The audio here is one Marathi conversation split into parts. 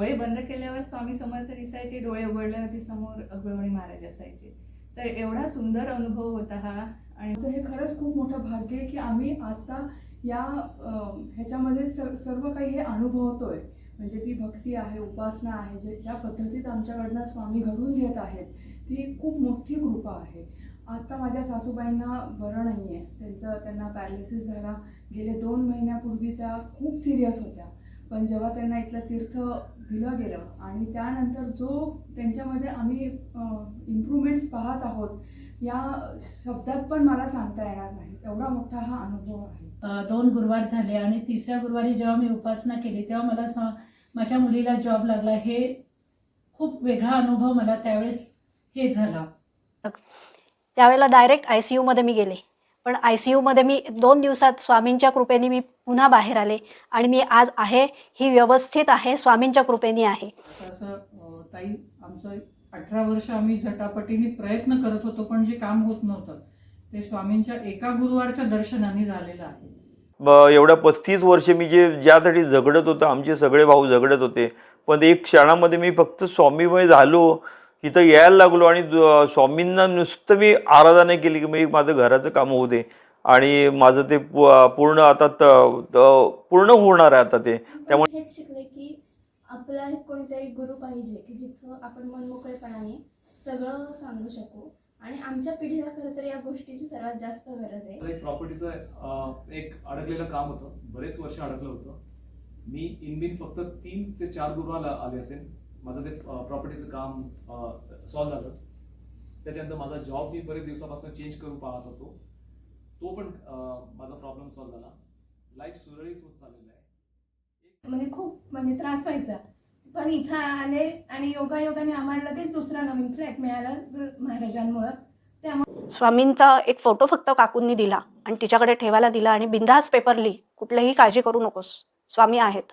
डोळे बंद केल्यावर स्वामी समर्थ दिसायचे डोळे उघडल्यावरती समोर अग्रवणी महाराज असायचे. तर एवढा सुंदर अनुभव होता हा. आणि हे खरंच खूप मोठं भाग्य आहे की आम्ही आता या ह्याच्यामध्ये सर सर्व काही हे अनुभवतोय. म्हणजे ती भक्ती आहे उपासना आहे जे ज्या पद्धतीत आमच्याकडनं स्वामी घडून घेत आहेत ती खूप मोठी कृपा आहे. आता माझ्या सासूबाईंना बरं नाही आहे त्यांचं त्यांना पॅरालिसिस झाला. गेले दोन महिन्यापूर्वी त्या खूप सिरियस होत्या. पण जेव्हा त्यांना इथलं तीर्थ दिलं गेलं आणि त्यानंतर जो त्यांच्यामध्ये आम्ही इम्प्रूव्हमेंट्स पाहत आहोत या शब्दात पण मला सांगता येणार नाही. एवढा मोठा हा अनुभव आहे. दोन गुरुवार झाले आणि तिसऱ्या गुरुवारी जेव्हा मी उपासना केली तेव्हा मला स माझ्या मुलीला जॉब लागला. हे खूप वेगळा अनुभव मला त्यावेळेस हे झाला. त्यावेळेला डायरेक्ट आय सी यूमध्ये मी गेले. पण आय सी यूमध्ये मी दोन दिवसात स्वामींच्या कृपेने मी पुन्हा बाहेर आले आणि मी आज आहे ही व्यवस्थित आहे स्वामींच्या कृपेने आहे. ताई आमचं अठरा वर्ष आम्ही झटापटीने प्रयत्न करत होतो पण जे काम होत नव्हतं ते स्वामींच्या एका गुरुवारच्या दर्शनाने झालेलं आहे. एवढ्या पस्तीस वर्ष मी जे ज्यासाठी झगडत होतो आमचे सगळे भाऊ झगडत होते पण एक क्षणामध्ये मी फक्त स्वामीमय झालो इथं यायला लागलो आणि द- स्वामींना नुसतं मी आराधना केली की मी माझं घराचं काम होऊ दे. आणि माझं ते पू- पूर्ण आता पूर्ण होणार आहे आता ते. त्यामुळे हेच शिकले की आपला एक कोणीतरी गुरु पाहिजे की जिथं आपण मनमोकळेपणाने सगळं सांगू शकू. आणि आमच्या पिढीला खरं तर या गोष्टीची सर्वात जास्त गरज आहे. एक प्रॉपर्टीचं एक अडकलेलं काम होतं. बरेच वर्ष अडकलं होतं. मी इन बिन फक्त तीन ते चार गुरुवाला आले असेल. माझं ते प्रॉपर्टीचं काम सॉल्व्ह झालं. त्याच्यानंतर माझा जॉब मी बरेच दिवसापासून चेंज करून पाहत होतो. तो पण माझा प्रॉब्लेम सॉल्व्ह झाला. लाईफ सुरळीत होत चाललेलं आहे. म्हणजे खूप म्हणजे त्रास व्हायचा. पण इथं आले आणि योगायोगाने आम्हाला लगेच दुसरा नवीन फ्लॅट मिळाला महाराजांमुळं. स्वामींचा एक फोटो फक्त काकूंनी दिला आणि तिच्याकडे ठेवायला दिला आणि बिंदास पेपर लिही कुठलीही काळजी करू नकोस. स्वामी आहेत.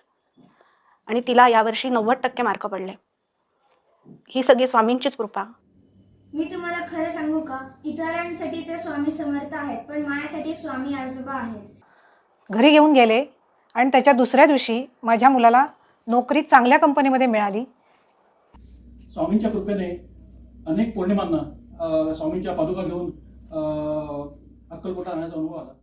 आणि तिला यावर्षी नव्वद टक्के मार्क पडले. ही सगळी स्वामींचीच कृपा. मी तुम्हाला खरं सांगू का? इतरांसाठी ते स्वामी समर्थ आहेत पण माझ्यासाठी स्वामी आजोबा आहेत. घरी घेऊन गेले आणि त्याच्या दुसऱ्या दिवशी माझ्या मुलाला नोकरी चांगल्या कंपनीमध्ये मिळाली. स्वामींच्या कृपेने अनेक पौर्णिमांना स्वामींच्या पादुका घेऊन अक्कलकोटा आणण्याचा अनुभव आला.